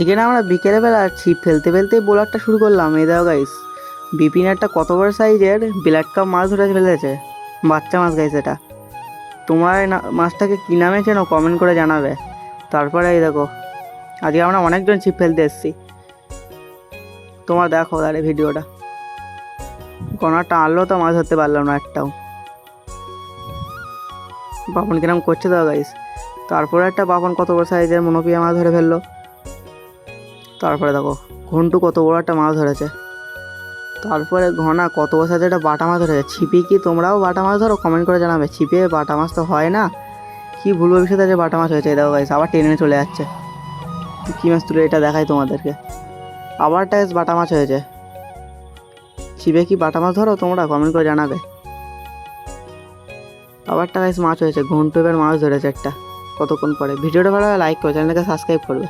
আজকে না আমরা বিকেলবেলা ছিপ ফেলতে ফেলতেই বোলারটা শুরু করলাম। এই দাও গাইস বিপিন একটা কত বড় সাইজের ব্ল্যাক কাপ মাছ ধরে ফেলেছে। বাচ্চা মাছ গাইস এটা। তোমার মাছটাকে কী নামে চেনো কমেন্ট করে জানাবে। তারপরে এই দেখো, আজকে আমরা অনেকজন ছিপ ফেলতে এসেছি। তোমার দেখো তাহলে ভিডিওটা কোনাটা আনলেও তো মাছ ধরতে পারলাম না একটাও। বাপন কিরম করছে দাও গাইস তারপরে একটা বাপন কত বড় সাইজের মনোপিয়া মাছ ধরে ফেলল। তারপরে দেখো, ঘন্টু কত বড় একটা মাছ ধরেছে। তারপরে ঘনা কত সাইজের একটা বাটা মাছ ধরেছে। ছিপে কি তোমরাও বাটা মাছ ধরো? কমেন্ট করে জানাবে। ছিপে বাটা মাছ তো হয় না। কি ভুল ভবিষ্যতে যে বাটা মাছ হয়েছে দেখো গাইস আবার টেনে চলে যাচ্ছে। কী মাছ তুলে এটা দেখাই তোমাদেরকে। আবার টাইস বাটা মাছ হয়েছে। ছিপে কি বাটা মাছ ধরো তোমরা? কমেন্ট করে জানাবে। আবারটা গাইস মাছ হয়েছে, ঘন্টু এবার মাছ ধরেছে একটা। কতক্ষণ পরে? ভিডিওটা ভালো লাইক করে চ্যানেলকে সাবস্ক্রাইব করবে।